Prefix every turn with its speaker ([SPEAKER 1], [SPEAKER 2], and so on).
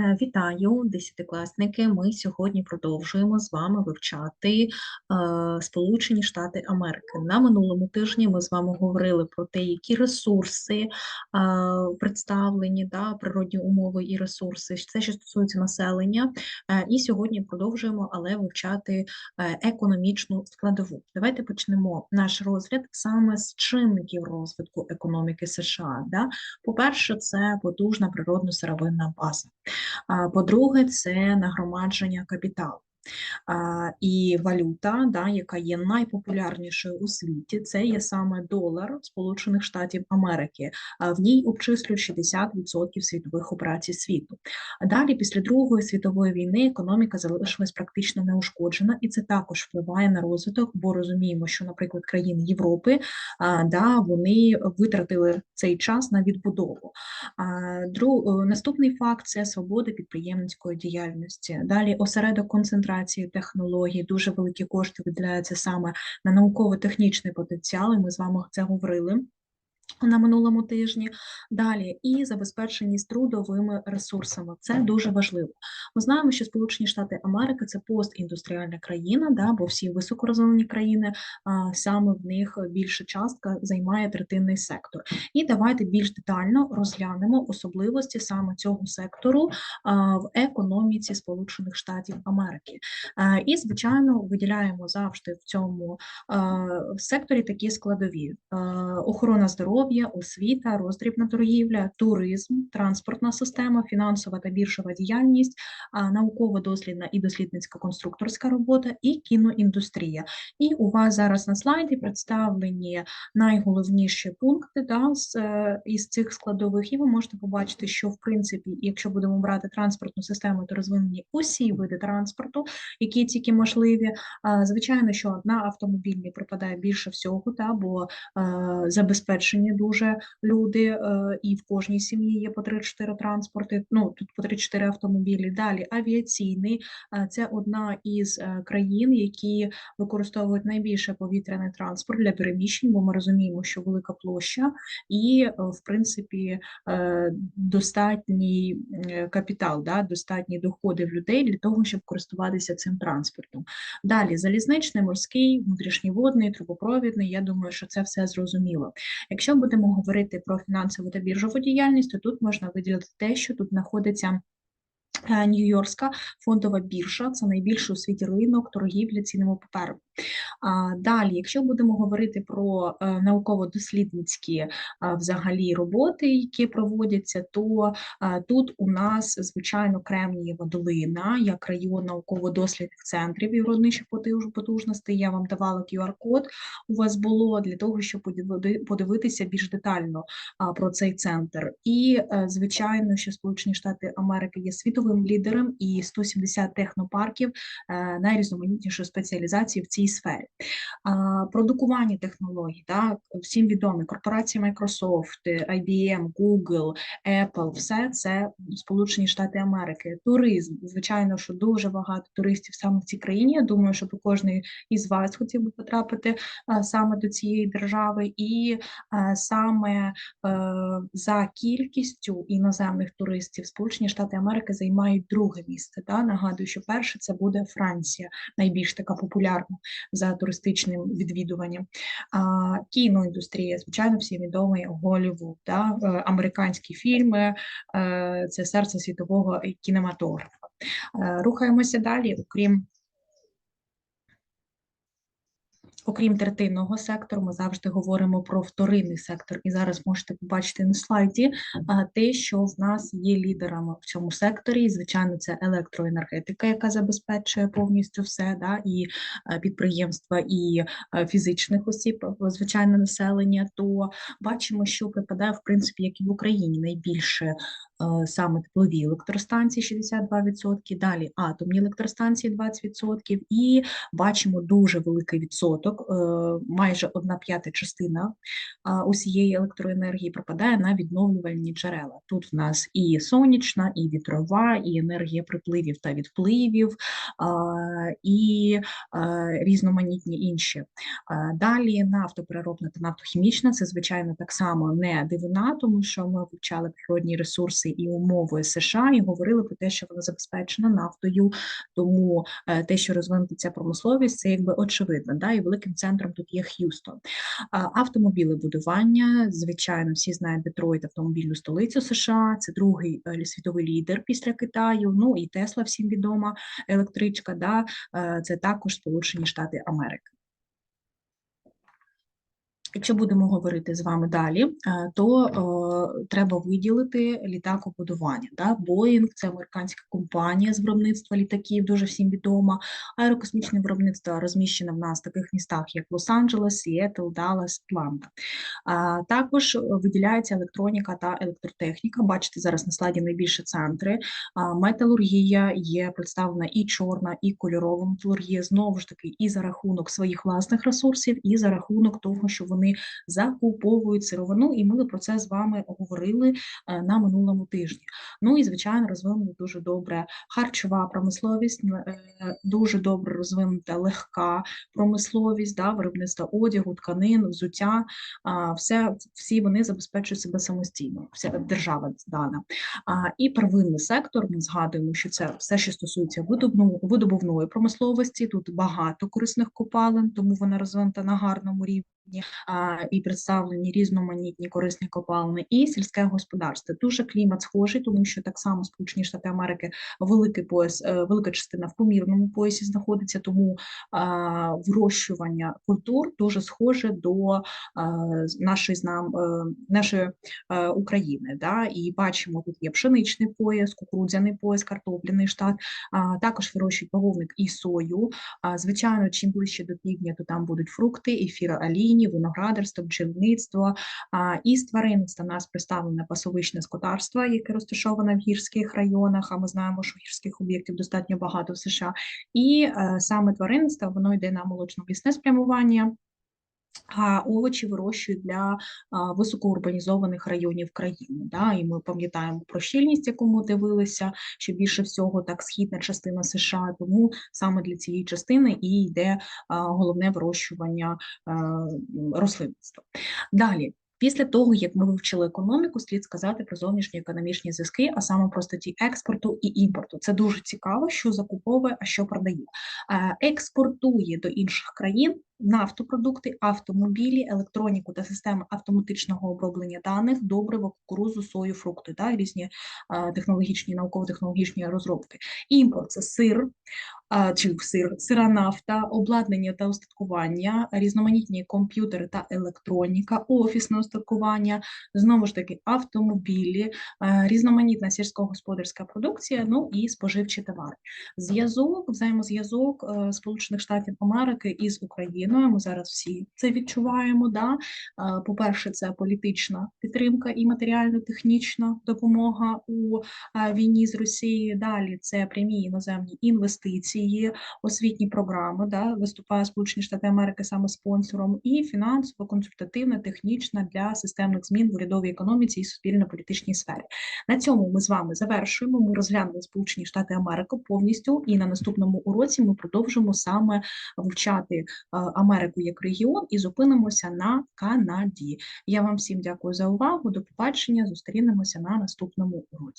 [SPEAKER 1] Е, Вітаю, десятикласники. Ми сьогодні продовжуємо з вами вивчати е, Сполучені Штати Америки. На минулому тижні ми з вами говорили про те, які ресурси е, представлені, да, природні умови і ресурси. Це що стосується населення. І сьогодні продовжуємо, але вивчати економічну складову. Давайте почнемо наш розгляд саме з чинників розвитку економіки США. Да? По-перше, це потужна природно-сировинна база. По-друге, це нагромадження капіталу. І валюта, да, яка є найпопулярнішою у світі, це є саме долар Сполучених Штатів Америки. В ній обчислюють 60% світових операцій світу. Далі, після Другої світової війни, економіка залишилась практично неушкоджена, і це також впливає на розвиток, бо розуміємо, що, наприклад, країни Європи да, вони витратили цей час на відбудову. Друг, Наступний факт це свобода підприємницької діяльності. Далі осередок концентрації технологій, дуже великі кошти виділяються саме на науково-технічний потенціал. і Ми з вами це говорили на минулому тижні. Далі і забезпеченість трудовими ресурсами. Це дуже важливо. Ми знаємо, що Сполучені Штати Америки це постіндустріальна країна, да, бо всі високорозвинені країни а, саме в них більша частка займає третинний сектор. І давайте більш детально розглянемо особливості саме цього сектору а, в економіці Сполучених Штатів Америки. А, і, звичайно, виділяємо завжди в цьому а, секторі такі складові: а, охорона здоров'я здоров'я, освіта, роздрібна торгівля, туризм, транспортна система, фінансова та біршова діяльність, науково-дослідна і дослідницька конструкторська робота і кіноіндустрія. І у вас зараз на слайді представлені найголовніші пункти да, з, е, із цих складових, і ви можете побачити, що в принципі, якщо будемо брати транспортну систему, то розвинені усі види транспорту, які тільки можливі. Звичайно, що одна автомобільні припадає більше всього, та, бо е, забезпечення дуже люди, е, і в кожній сім'ї є по 3-4 транспорти. Ну тут по 3-4 автомобілі. Далі авіаційний це одна із е, країн, які використовують найбільше повітряний транспорт для переміщень, бо ми розуміємо, що велика площа і, е, в принципі, достатній капітал, да, достатні доходи в людей для того, щоб користуватися цим транспортом. Далі залізничний, морський, внутрішній трубопровідний. Я думаю, що це все зрозуміло. Якщо будемо говорити про фінансову та біржову діяльність, то тут можна виділити те, що тут знаходиться Е, Нью-Йоркська фондова біржа це найбільший у світі ринок торгівлі цінними паперами. Далі, якщо будемо говорити про е, науково-дослідницькі е, взагалі роботи, які проводяться, то тут у нас звичайно Кремнієва долина, як район науково-дослідних центрів і виробничих потужностей. Я вам давала QR-код. У вас було для того, щоб подивитися більш детально про цей центр. І звичайно, що Сполучені Штати Америки є світовим лідером і 170 технопарків е, найрізноманітнішої спеціалізації в цій сфері. Продукування технологій, так, всім відомі корпорації Microsoft, IBM, Google, Apple, все це Сполучені Штати Америки, туризм. Звичайно, що дуже багато туристів саме в цій країні. Я думаю, що кожен із вас хотів би потрапити саме до цієї держави, і саме е, за кількістю іноземних туристів Сполучені Штати Америки займають друге місце. Да? Нагадую, що перше це буде Франція, найбільш така популярна за туристичним відвідуванням. А кіноіндустрія, звичайно, всі відомий Голлівуд, да? Е, американські фільми, е, це серце світового кінематографа. Е, рухаємося далі, окрім. Окрім третинного сектору, ми завжди говоримо про вторинний сектор, і зараз можете побачити на слайді те, що в нас є лідерами в цьому секторі. І, звичайно, це електроенергетика, яка забезпечує повністю все, да, і підприємства, і фізичних осіб, звичайно, населення. То бачимо, що припадає в принципі, як і в Україні найбільше Е, саме теплові електростанції 62%, далі атомні електростанції 20%, і бачимо дуже великий відсоток е, майже одна п'ята частина усієї електроенергії пропадає на відновлювальні джерела. Тут в нас і сонячна, і вітрова, і енергія припливів та відпливів, і різноманітні інші. Далі нафтопереробна та нафтохімічна це, звичайно, так само не дивина, тому що ми вивчали природні ресурси і умови США і говорили про те, що вона забезпечена нафтою, тому е, те, що розвинути ця промисловість, це якби очевидно. Да? І великим центром тут є Х'юстон. Автомобілебудування, звичайно, всі знають Детройт, автомобільну столицю США. Це другий е, світовий лідер після Китаю. Ну і Тесла всім відома електричка. Да? Е, це також Сполучені Штати Америки. Якщо будемо говорити з вами далі, е, то е, треба виділити літакобудування. Да? Боїнг це американська компанія з виробництва літаків, дуже всім відома. Аерокосмічне виробництво розміщене в нас в таких містах, як Лос-Анджелес, Сіетл, Даллас, Атланта. А, також виділяється електроніка та електротехніка. Бачите, зараз на слайді найбільше центри. А, металургія є представлена і чорна, і кольорова металургія, знову ж таки, і за рахунок своїх власних ресурсів, і за рахунок того, що вони закуповують сировину, і ми про це з вами говорили е, на минулому тижні. Ну і звичайно, розвинена дуже добре харчова промисловість, е, дуже добре розвинута легка промисловість, да, виробництво одягу, тканин, взуття. Все всі вони забезпечують себе самостійно. Вся держава дана. І первинний сектор. Ми згадуємо, що це все, що стосується видобувної промисловості. Тут багато корисних копалин, тому вона розвинута на гарному рівні і представлені різноманітні корисні копалини, і сільське господарство. Дуже клімат схожий, тому що так само Сполучені Штати Америки великий пояс, е, велика частина в помірному поясі знаходиться, тому вирощування культур дуже схоже до нашої знам е, нашої е, України. Да? І бачимо, тут є пшеничний пояс, кукурудзяний пояс, картопляний штат, також вирощують бавовник і сою. Звичайно, чим ближче до півдня, то там будуть фрукти, ефіра алії олійні, виноградарство, бджільництво і з тваринництва нас представлене пасовичне скотарство, яке розташоване в гірських районах. А ми знаємо, що гірських об'єктів достатньо багато в США. І е, саме тваринництво воно йде на молочно-м'ясне спрямування. А овочі вирощують для високоурбанізованих районів країни. Да? І ми пам'ятаємо про щільність, яку ми дивилися, що більше всього так східна частина США, тому саме для цієї частини і йде головне вирощування рослинництва. Далі. Після того, як ми вивчили економіку, слід сказати про зовнішні економічні зв'язки, а саме про статті експорту і імпорту. Це дуже цікаво, що закуповує, а що продає. Експортує до інших країн нафтопродукти, автомобілі, електроніку та системи автоматичного оброблення даних, добриво, кукурузу, сою, фрукти та різні технологічні, науково-технологічні розробки. Імпорт це сир, чи сир, сира нафта, обладнання та устаткування, різноманітні комп'ютери та електроніка, офісне устаткування, знову ж таки, автомобілі, різноманітна сільськогосподарська продукція, ну і споживчі товари. Зв'язок, взаємозв'язок е, Сполучених Штатів Америки із Україною. Ми зараз всі це відчуваємо. Да? По-перше, це політична підтримка і матеріально-технічна допомога у війні з Росією. Далі це прямі іноземні інвестиції освітні програми, да, виступає Сполучені Штати Америки саме спонсором, і фінансово, консультативна, технічна для системних змін в урядовій економіці і суспільно-політичній сфері. На цьому ми з вами завершуємо. Ми розглянули Сполучені Штати Америки повністю, і на наступному уроці ми продовжимо саме вивчати Америку як регіон і зупинимося на Канаді. Я вам всім дякую за увагу. До побачення. Зустрінемося на наступному уроці.